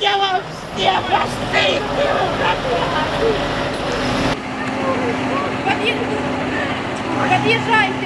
Я вам все простым,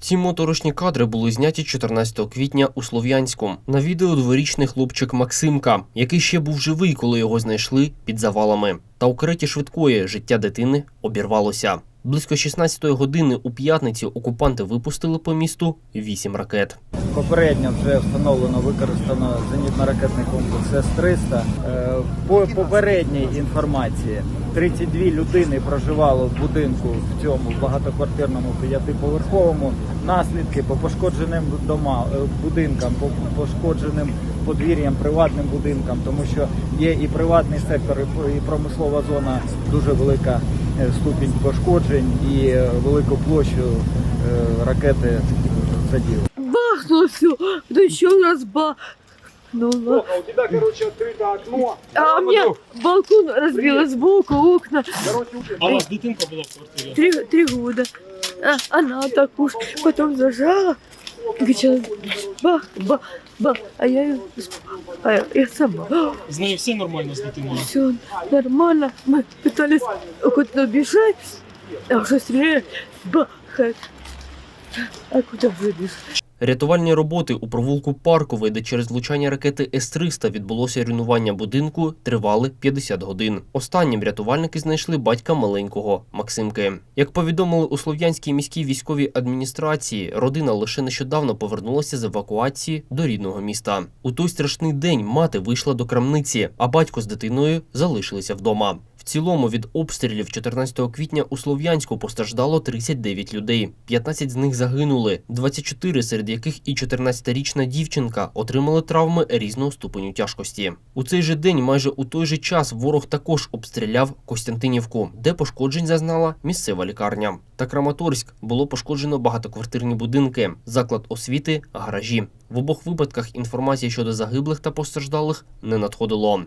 Ці моторошні кадри були зняті 14 квітня у Слов'янську. На відео дворічний хлопчик Максимка, який ще був живий, коли його знайшли під завалами. Та у кареті швидкої життя дитини обірвалося. Близько 16-ї години у п'ятниці окупанти випустили по місту вісім ракет. Попередньо вже встановлено використано зенітно-ракетний комплекс С-300. Е, По попередній інформації 32 людини проживало в будинку в цьому багатоквартирному п'ятиповерховому. Наслідки по пошкодженим дома, е, будинкам, по пошкодженим подвір'ям, приватним будинкам, тому що є і приватний сектор, і промислова зона дуже велика е, ступінь пошкоджень і е, велику площу ракети заділи. Бахнуло все, да еще раз бахнуло. Плохо, у тебя, короче, открыто окно. А у меня балкон разбило сбоку, окна. Короче. А у вас дитинка була в квартирі? Три, три года. А, она так уж потом зажала. Кричала, бах, бах, бах. А я ее, а я, я сама. З нею все нормально з дитиною? Все нормально. Мы пытались куда-то бежать, а уже стреляют, бахает. А куда выбежишь? Рятувальні роботи у провулку Парковий, де через влучання ракети С-300 відбулося руйнування будинку, тривали 50 годин. Останнім рятувальники знайшли батька маленького Максимки. Як повідомили у Слов'янській міській військовій адміністрації, родина лише нещодавно повернулася з евакуації до рідного міста. У той страшний день мати вийшла до крамниці, а батько з дитиною залишилися вдома. В цілому від обстрілів 14 квітня у Слов'янську постраждало 39 людей. 15 з них загинули, 24 серед яких і 14-річна дівчинка отримали травми різного ступеню тяжкості. У цей же день, майже у той же час, ворог також обстріляв Костянтинівку, де пошкоджень зазнала місцева лікарня. Та Краматорськ було пошкоджено багатоквартирні будинки, заклад освіти, гаражі. В обох випадках інформації щодо загиблих та постраждалих не надходило.